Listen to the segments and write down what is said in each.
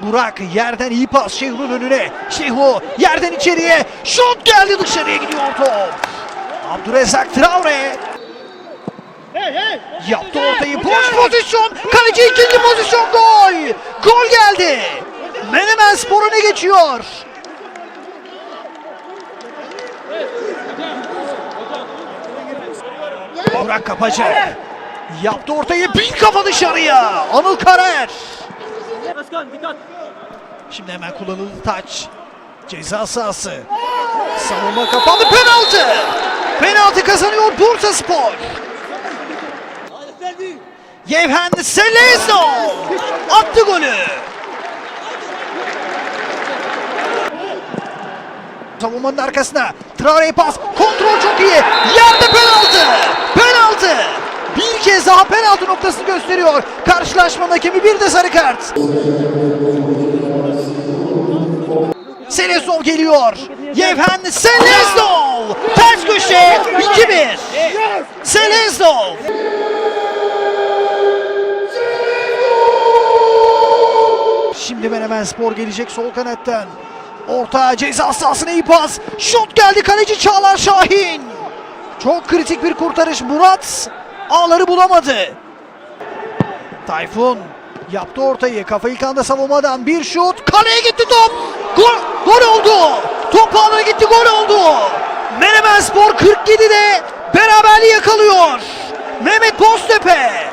Burak yerden iyi pas Şehru'nun önüne. Şehru yerden içeriye. Şut geldi dışarıya gidiyor top. Abdurrezzak Traore. Yaptı ortayı. Boş pozisyon. Kaleci ikinci pozisyon gol. Gol geldi. Menemen Spor öne geçiyor. Burak kapacak. Yaptı ortayı. Bir kafa dışarıya. Anıl Karer. Özkan dikkat. Şimdi hemen kullanıldı taç. Ceza sahası. Savunma kapandı. Penaltı. Penaltı kazanıyor Bursa Spor. Yevhen Selezno attı golü. Savunmanın arkasına. Traore pas. Kontrol çok iyi. Yerde penaltı. Penaltı. Penaltı noktasını gösteriyor. Karşılaşmanın hakemi bir de sarı kart. Seleznov geliyor. Yevhen Seleznov. Ters köşe 2-1. Seleznov. Şimdi Menemen Spor gelecek sol kanattan. Orta ceza sahasına iyi pas. Şut geldi kaleci Çağlar Şahin. Çok kritik bir kurtarış. Murat ağları bulamadı. Tayfun yaptı ortayı. Kafa ilk anda savunmadan bir şut. Kaleye gitti top. Gol, gol oldu. Top ağlara gitti gol oldu. Menemen Spor 47'de beraberliği yakalıyor. Mehmet Boztepe.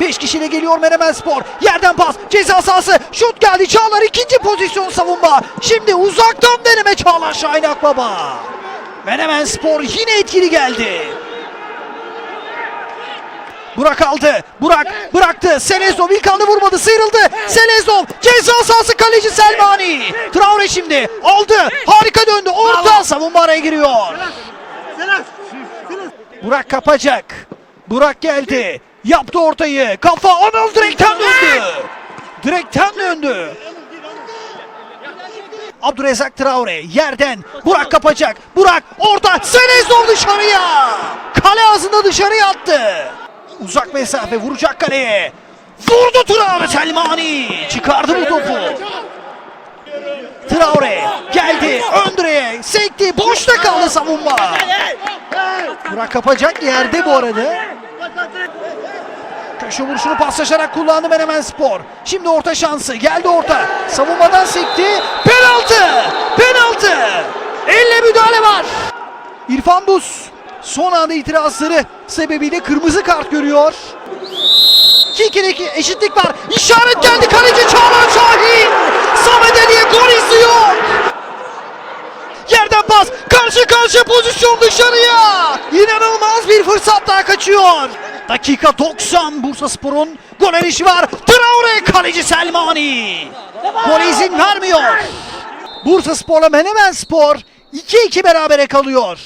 Beş kişiyle geliyor Menemen Spor. Yerden pas, ceza sahası, şut geldi. Çağlar ikinci pozisyon savunma. Şimdi uzaktan deneme Çağlar Şahin Akbaba. Menemen Spor yine etkili geldi. Burak aldı. Burak bıraktı. Seleznov ilk anda vurmadı. Sıyrıldı. Seleznov ceza sahası kaleci Selmani. Traore şimdi aldı. Harika döndü. Orta savunma araya giriyor. Burak kapacak. Burak geldi. Yaptı ortayı. Kafa Anıl direkten döndü. Direkten döndü. Abdurrezzak Traore yerden Burak kapacak. Burak orta Seleznov dışarıya. Kale ağzında dışarıya attı. Uzak mesafe vuracak kaleye. Vurdu Traore Selmani. Çıkardı bu topu. Traore geldi ön direğe sekti boşta kaldı savunma. Burak kapacak yerde bu arada. Köşe vuruşunu paslaşarak kullandı Menemen Spor. Şimdi orta şansı. Geldi orta. Savunmadan sekti. Penaltı! Penaltı! Elle müdahale var. İrfan Buz son anda itirazları sebebiyle kırmızı kart görüyor. 2-2 eşitlik var. İşaret geldi kaleci Çağlar Şahin. Samet Ali'ye gol izliyor. Yerden pas. Karşı karşıya pozisyon dışarıya. İnanılmaz bir fırsat daha kaçıyor. Dakika 90 Bursa Spor'un gol erişi var. Traore kaleci Selmani. Gol izin vermiyor. Bursa Spor'la Menemen Spor 2-2 berabere kalıyor.